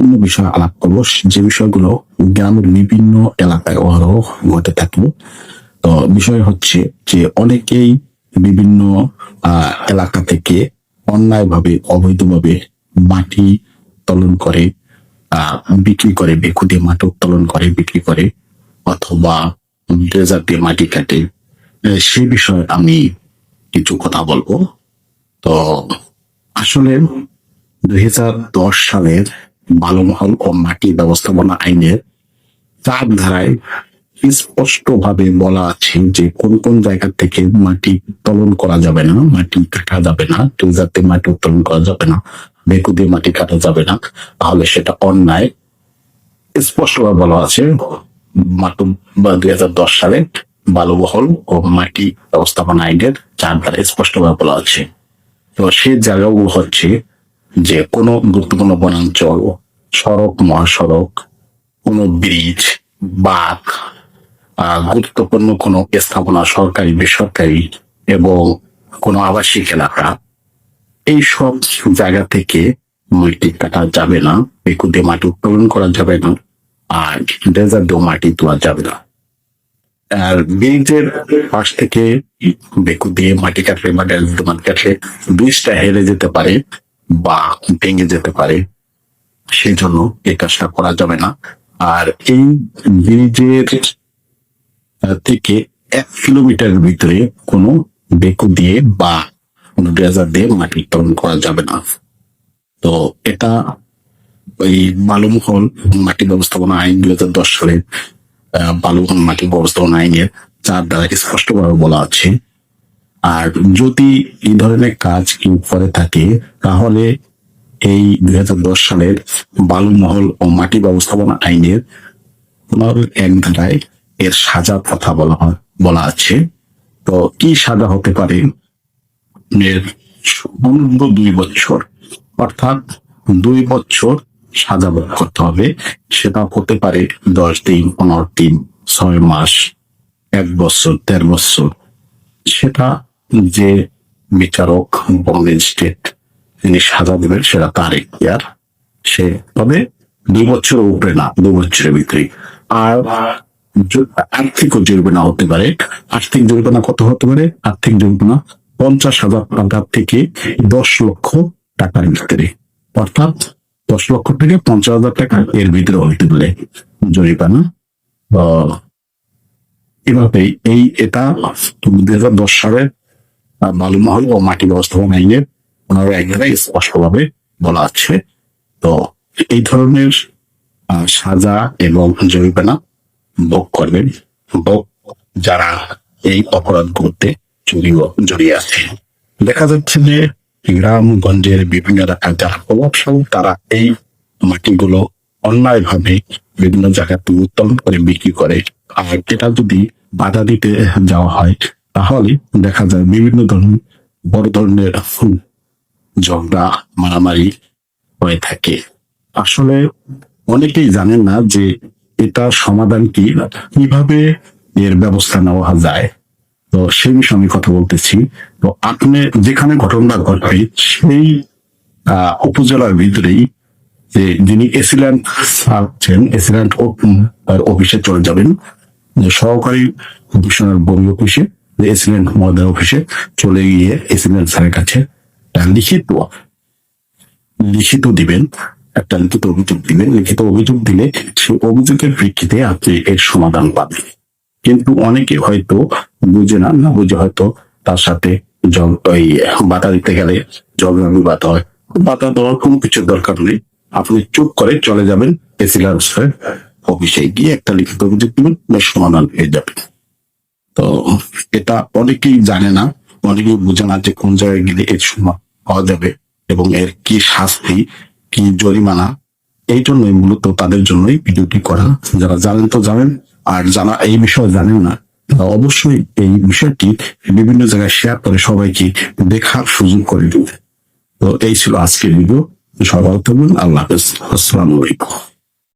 গুরুত্বপূর্ণ বিষয় আলাপ করব। যে বিষয়গুলো গ্রামের বিভিন্ন এলাকায় অহরহ ঘটে থাকে। তো বিষয় হচ্ছে যে অনেকেই বিভিন্ন এলাকা থেকে অন্যায়ভাবে, অবৈধভাবে মাটি উত্তোলন করে বিক্রি করে বেকু দিয়ে মাটি উত্তোলন করে, বিক্রি করে, অথবা ড্রেজার দিয়ে মাটি কাটে। সে বিষয়ে আমি কিছু কথা বলব। তো আসলে দুই হাজার দশ সালের বালুমহল ও মাটি ব্যবস্থাপনা আইনের চার ধারায় স্পষ্ট ভাবে বলা আছে যে কোন কোন জায়গা থেকে মাটি উত্তোলন করা যাবে না, মাটি কাটা যাবে না টিজাতে মাটি উত্তোলন করা যাবে না বেকু দিয়ে মাটি কাটা যাবে না, তাহলে সেটা অন্যায়। স্পষ্টভাবে বলা আছে বা দুই হাজার দশ সালে বালুবহল ও মাটি ব্যবস্থাপনা আইনের চার ধারায় স্পষ্টভাবে বলা আছে। তো সেই জায়গাগুলো হচ্ছে যে কোনো গুরুত্বপূর্ণ বনাঞ্চল সড়ক মহাসড়ক কোনো ব্রিজ আহ, গুরুত্বপূর্ণ কোনো স্থাপনা সরকারি বেসরকারি এবং কোনো আবাসিক এলাকা এই সব জায়গা থেকে মাটি কাটা যাবে না বেকু দিয়ে মাটি উত্তোলন করা যাবে না আর ডেজার দিয়েও মাটি তোলা যাবে না। আর ব্রিজের পাশ থেকে বেকু দিয়ে মাটি কাটলে বা ডেজার মাটি কাটলে ব্রিজটা হেরে যেতে পারে। বা ভেঙে যেতে পারে সেই জন্য এই কাজটা করা যাবে না। আর এই ব্রিজের থেকে এক কিলোমিটার ভিতরে কোনো বেকু দিয়ে বা কোনো ড্রেজার দিয়ে মাটি উত্তোলন করা যাবে না। তো এটা ওই বালুমহল মাটি ব্যবস্থাপনা আইন দুই হাজার দশ সালে আহ, বালুমহল মাটি ব্যবস্থাপনা আইনের চার দ্বারা স্পষ্টভাবে বলা আছে? আর যদি এই ধরনের কাজ কেউ করে থাকে, তাহলে এই দুই হাজার দশ সালের বালুমহল ও মাটি ব্যবস্থাপনা আইনের এক ধারায় এর সাজার কথা বলা বলা আছে। তো কি সাজা হতে পারে? এর দুই বছর, অর্থাৎ দুই বছর সাজা ভোগ করতে হবে। সেটা হতে পারে দশ দিন, পনেরো দিন, ছয় মাস, এক বছর, দেড় বছর। সেটা যে বিচারক ম্যাজিস্ট্রেট যিনি সাজা দেবেন, সেটা তার এখতিয়ার। সে তবে দুই বছরের উপরে না, দু বছরের ভিতরে আর আর্থিক জরিমানা হতে পারে। আর্থিক জরিমানা কত হতে পারে? আর্থিক জরিমানা পঞ্চাশ হাজার টাকা থেকে দশ লক্ষ টাকার ভিতরে। অর্থাৎ দশ লক্ষ থেকে পঞ্চাশ হাজার টাকা এর ভিতরে হইতে পারে জরিমানা। এভাবেই এই এটা দুই হাজার দশ সালের বালুমহল ও মাটি ব্যবস্থাপনা আইনের পনেরো ধারায় স্পষ্টভাবে বলা আছে। তো এই ধরনের সাজা এবং জরিমানা ভোগ করবেন। ভোগ যারা এই অপরাধ করতে জড়িয়ে জড়িয়ে আছে। দেখা যাচ্ছে যে গ্রামগঞ্জের বিভিন্ন এলাকার যারা প্রভাবশালী, তারা এই মাটিগুলো অন্যায়ভাবে বিভিন্ন জায়গাতে উত্তোলন করে বিক্রি করে। আর এটা যদি বাধা দিতে যাওয়া হয় তাহলে দেখা যায় বিভিন্ন ধরনের, বড় ধরনের ঝগড়া, মারামারি হয়ে থাকে। আসলে অনেকেই জানেন না যে এটা সমাধান কি, কীভাবে এর ব্যবস্থা নেওয়া যায়। তো সেই বিষয়ে আমি কথা বলতেছি। তো আপনি যেখানে ঘটনা ঘটবে, সেই উপজেলার ভিতরেই যে যিনি এসিল্যান্ড আছেন এসিল্যান্ড অফিসে চলে যাবেন। সহকারী কমিশনার বমি অফিসে। যে এসিল্যান্ড মহোদয় অফিসে চলে গিয়ে এসিল্যান্ড স্যারের কাছে লিখিত লিখিত দিবেন, একটা লিখিত অভিযোগ দিবেন। লিখিত অভিযোগ দিলে সেই অভিযোগের প্রেক্ষিতে আপনি এর সমাধান পাবেন। কিন্তু অনেকে হয়তো বুঝে না না বুঝে হয়তো তার সাথে জল ওই বাধা দিতে গেলে জল ঝগড়া বিবাদ হয়। বাধা দেওয়ার কোনো কিছুর দরকার নেই। আপনি চুপ করে চলে যাবেন এসিলার অফিসে গিয়ে একটা লিখিত অভিযোগ দিবেন সমাধান হয়ে যাবেন তো এটা অনেকেই জানে না, অনেকেই বুঝে না যে কোন জায়গায় গেলে এর সময় পাওয়া যাবে এবং এর কি শাস্তি, কি জরিমানা। এই জন্যই মূলত তাদের জন্যই ভিডিওটি করা। যারা জানেন তো জানেন, আর যারা এই বিষয়ে জানেন না অবশ্যই এই বিষয়টি বিভিন্ন জায়গায় শেয়ার করে সবাইকে দেখার সুযোগ করে দিতে। তো এই ছিল আজকের ভিডিও সবাই থাকবেন। আল্লাহ হাফেজ। আসসালামু আলাইকুম।